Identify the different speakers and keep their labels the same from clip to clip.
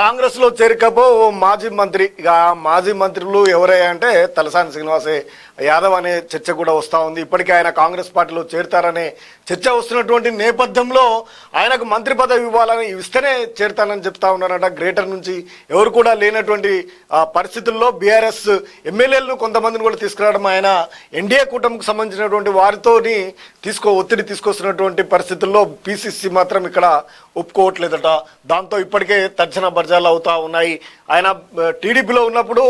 Speaker 1: కాంగ్రెస్లో చేరికపో ఓ మాజీ మంత్రి ఇక ఆ మాజీ మంత్రులు ఎవరయ్యా అంటే తలసాని శ్రీనివాసే. యాదవ్ అనే చర్చ కూడా వస్తూ ఉంది. ఇప్పటికే ఆయన కాంగ్రెస్ పార్టీలో చేరుతారనే చర్చ వస్తున్నటువంటి నేపథ్యంలో ఆయనకు మంత్రి పదవి ఇవ్వాలని ఇస్తేనే చేరుతానని చెప్తా ఉన్నారట. గ్రేటర్ నుంచి ఎవరు కూడా లేనటువంటి ఆ, పరిస్థితుల్లో బీఆర్ఎస్ ఎమ్మెల్యేలను కొంతమందిని కూడా తీసుకురావడం ఆయన ఎన్డీఏ కూటమికి సంబంధించినటువంటి వారితోని తీసుకో ఒత్తిడి తీసుకొస్తున్నటువంటి పరిస్థితుల్లో పిసిసి మాత్రం ఇక్కడ ఒప్పుకోవట్లేదట. దాంతో ఇప్పటికే తర్జన బర్జాలు అవుతా ఉన్నాయి. ఆయన టీడీపీలో ఉన్నప్పుడు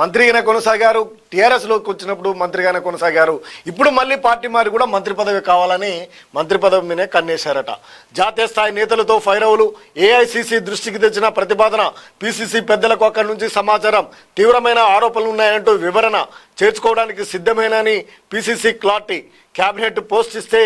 Speaker 1: మంత్రిగానే కొనసాగారు టీఆర్ఎస్లోకి వచ్చినప్పుడు మంత్రిగానే కొనసాగారు. ఇప్పుడు మళ్ళీ పార్టీ మారి కూడా మంత్రి పదవి కావాలని మంత్రి పదవి మీదే కన్నేశారట. జాతీయ స్థాయి నేతలతో ఫైరవులు ఏఐసీసీ దృష్టికి తెచ్చిన ప్రతిపాదన పిసిసి పెద్దలకు అక్కడి నుంచి సమాచారం తీవ్రమైన ఆరోపణలు ఉన్నాయంటూ వివరణ చేర్చుకోవడానికి సిద్ధమేనని పిసిసి క్లారిటీ కేబినెట్ పోస్ట్ ఇస్తే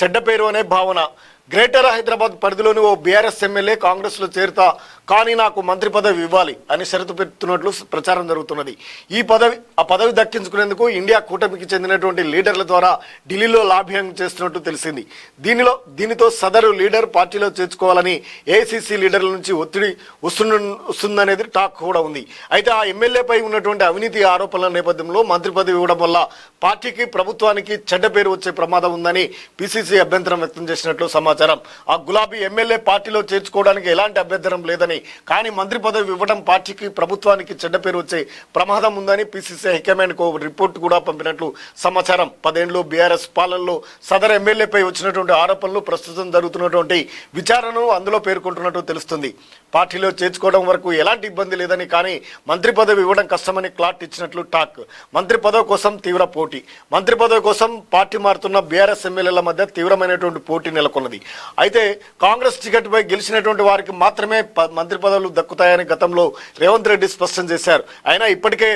Speaker 1: చెడ్డ పేరు అనే భావన. గ్రేటర్ హైదరాబాద్ పరిధిలోని ఓ బీఆర్ఎస్ ఎమ్మెల్యే కాంగ్రెస్లో చేరుతా కానీ నాకు మంత్రి పదవి ఇవ్వాలి అని షరతు పెడుతున్నట్లు ప్రచారం జరుగుతున్నది. ఈ పదవి ఆ పదవి దక్కించుకునేందుకు ఇండియా కూటమికి చెందినటువంటి లీడర్ల ద్వారా ఢిల్లీలో లాభ్యం చేస్తున్నట్టు తెలిసింది. దీనిలో దీనితో సదరు లీడర్ పార్టీలో చేర్చుకోవాలని ఏసీసీ లీడర్ల నుంచి ఒత్తిడి వస్తున్న వస్తుందనేది టాక్ కూడా ఉంది. అయితే ఆ ఎమ్మెల్యేపై ఉన్నటువంటి అవినీతి ఆరోపణల నేపథ్యంలో మంత్రి పదవి ఇవ్వడం వల్ల పార్టీకి ప్రభుత్వానికి చెడ్డ పేరు వచ్చే ప్రమాదం ఉందని పిసిసి అభ్యంతరం వ్యక్తం చేసినట్లు సమాచారం. సమాచారం. ఆ గులాబీ ఎమ్మెల్యే పార్టీలో చేర్చుకోవడానికి ఎలాంటి అభ్యంతరం లేదని కానీ మంత్రి పదవి ఇవ్వడం పార్టీకి ప్రభుత్వానికి చెడ్డ పేరు వచ్చే ప్రమాదం ఉందని పిసిసి హైకమాండ్కు రిపోర్ట్ కూడా పంపినట్లు సమాచారం. పదేండ్లు బీఆర్ఎస్ పాలనలో సదర్ ఎమ్మెల్యేపై వచ్చినటువంటి ఆరోపణలు ప్రస్తుతం జరుగుతున్నటువంటి విచారణను అందులో పేర్కొంటున్నట్టు తెలుస్తుంది. పార్టీలో చేర్చుకోవడం వరకు ఎలాంటి ఇబ్బంది లేదని కానీ మంత్రి పదవి ఇవ్వడం కష్టమని క్లాట్ ఇచ్చినట్లు టాక్. మంత్రి పదవి కోసం తీవ్ర పోటీ. మంత్రి పదవి కోసం పార్టీ మారుతున్న బీఆర్ఎస్ ఎమ్మెల్యేల మధ్య తీవ్రమైనటువంటి పోటీ నెలకొన్నది. అయితే కాంగ్రెస్ టికెట్పై గెలిచినటువంటి వారికి మాత్రమే మంత్రి పదవులు దక్కుతాయని గతంలో రేవంత్ రెడ్డి స్పష్టం చేశారు. అయినా ఇప్పటికే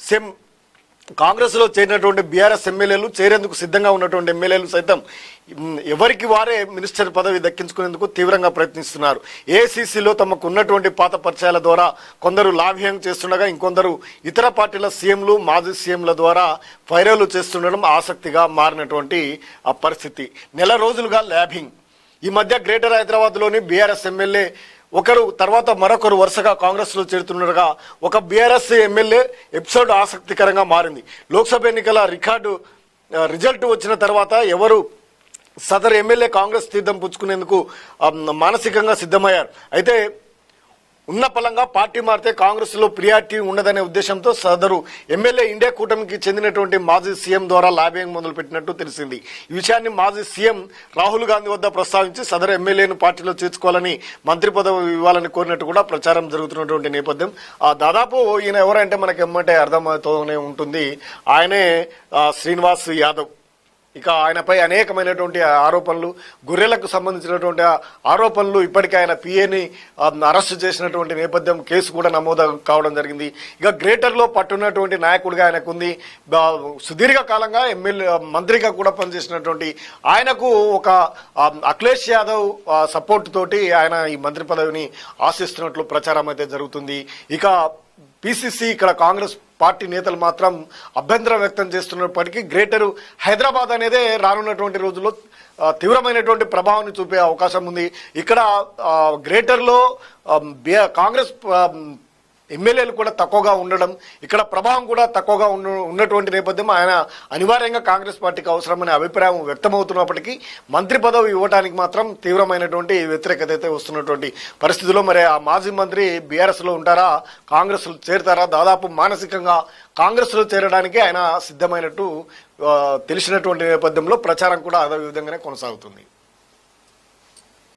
Speaker 1: సెమ్ కాంగ్రెస్లో చేరినటువంటి బీఆర్ఎస్ ఎమ్మెల్యేలు చేరేందుకు సిద్ధంగా ఉన్నటువంటి ఎమ్మెల్యేలు సైతం ఎవరికి వారే మినిస్టర్ పదవి దక్కించుకునేందుకు తీవ్రంగా ప్రయత్నిస్తున్నారు. ఏసీసీలో తమకు ఉన్నటువంటి పాత పరిచయాల ద్వారా కొందరు లాభ్యం చేస్తుండగా ఇంకొందరు ఇతర పార్టీల సీఎంలు మాజీ సీఎంల ద్వారా ఫైరవలు చేస్తుండడం ఆసక్తిగా మారినటువంటి ఆ పరిస్థితి. నెల రోజులుగా ల్యాబింగ్ ఈ మధ్య గ్రేటర్ హైదరాబాద్లోని బీఆర్ఎస్ ఎమ్మెల్యే ఒకరు తర్వాత మరొకరు వరుసగా కాంగ్రెస్లో చేరుతుండగా ఒక బీఆర్ఎస్ ఎమ్మెల్యే ఎపిసోడ్ ఆసక్తికరంగా మారింది. లోక్సభ ఎన్నికల రికార్డు రిజల్ట్ వచ్చిన తర్వాత ఎవరు సదరు ఎమ్మెల్యే కాంగ్రెస్ తీర్థం పుచ్చుకునేందుకు మానసికంగా సిద్ధమయ్యారు. అయితే ఉన్న పలంగా పార్టీ మారితే కాంగ్రెస్లో ప్రియారిటీ ఉండదనే ఉద్దేశంతో సదరు ఎమ్మెల్యే ఇండియా కూటమికి చెందినటువంటి మాజీ సీఎం ద్వారా లాబింగ్ మొదలుపెట్టినట్టు తెలిసింది. ఈ విషయాన్ని మాజీ సీఎం రాహుల్ గాంధీ వద్ద ప్రస్తావించి సదరు ఎమ్మెల్యేను పార్టీలో చేర్చుకోవాలని మంత్రి పదవి ఇవ్వాలని కోరినట్టు కూడా ప్రచారం జరుగుతున్నటువంటి నేపథ్యం. ఆ దాదాపు ఈయన ఎవరంటే మనకి ఎమ్మంటే అర్థమవుతూనే ఉంటుంది. ఆయనే శ్రీనివాస్ యాదవ్. ఇక ఆయనపై అనేకమైనటువంటి ఆరోపణలు గొర్రెలకు సంబంధించినటువంటి ఆరోపణలు ఇప్పటికే ఆయన పిఏని అరెస్ట్ చేసినటువంటి నేపథ్యం కేసు కూడా నమోదు కావడం జరిగింది. ఇక గ్రేటర్లో పట్టున్నటువంటి నాయకుడిగా ఆయనకుంది. సుదీర్ఘకాలంగా ఎమ్మెల్యే మంత్రిగా కూడా పనిచేసినటువంటి ఆయనకు ఒక అఖిలేష్ యాదవ్ సపోర్ట్ తోటి ఆయన ఈ మంత్రి పదవిని ఆశిస్తున్నట్లు ప్రచారం అయితే జరుగుతుంది. ఇక పిసిసి ఇక్కడ కాంగ్రెస్ పార్టీ నేతలు మాత్రం అభ్యంతరం వ్యక్తం చేస్తున్నప్పటికీ గ్రేటర్ హైదరాబాద్ అనేదే రానున్నటువంటి రోజుల్లో తీవ్రమైనటువంటి ప్రభావాన్ని చూపే అవకాశం ఉంది. ఇక్కడ గ్రేటర్లో కాంగ్రెస్ ఎమ్మెల్యేలు కూడా తక్కువగా ఉండడం ఇక్కడ ప్రభావం కూడా తక్కువగా ఉన్న ఉన్నటువంటి నేపథ్యం ఆయన అనివార్యంగా కాంగ్రెస్ పార్టీకి అవసరమనే అభిప్రాయం వ్యక్తమవుతున్నప్పటికీ మంత్రి పదవి ఇవ్వడానికి మాత్రం తీవ్రమైనటువంటి వ్యతిరేకత అయితే వస్తున్నటువంటి పరిస్థితిలో మరి ఆ మాజీ మంత్రి బీఆర్ఎస్లో ఉంటారా? కాంగ్రెస్లో చేరుతారా? దాదాపు మానసికంగా కాంగ్రెస్లో చేరడానికి ఆయన సిద్ధమైనట్టు తెలిసినటువంటి నేపథ్యంలో ప్రచారం కూడా అదే విధంగానే కొనసాగుతుంది.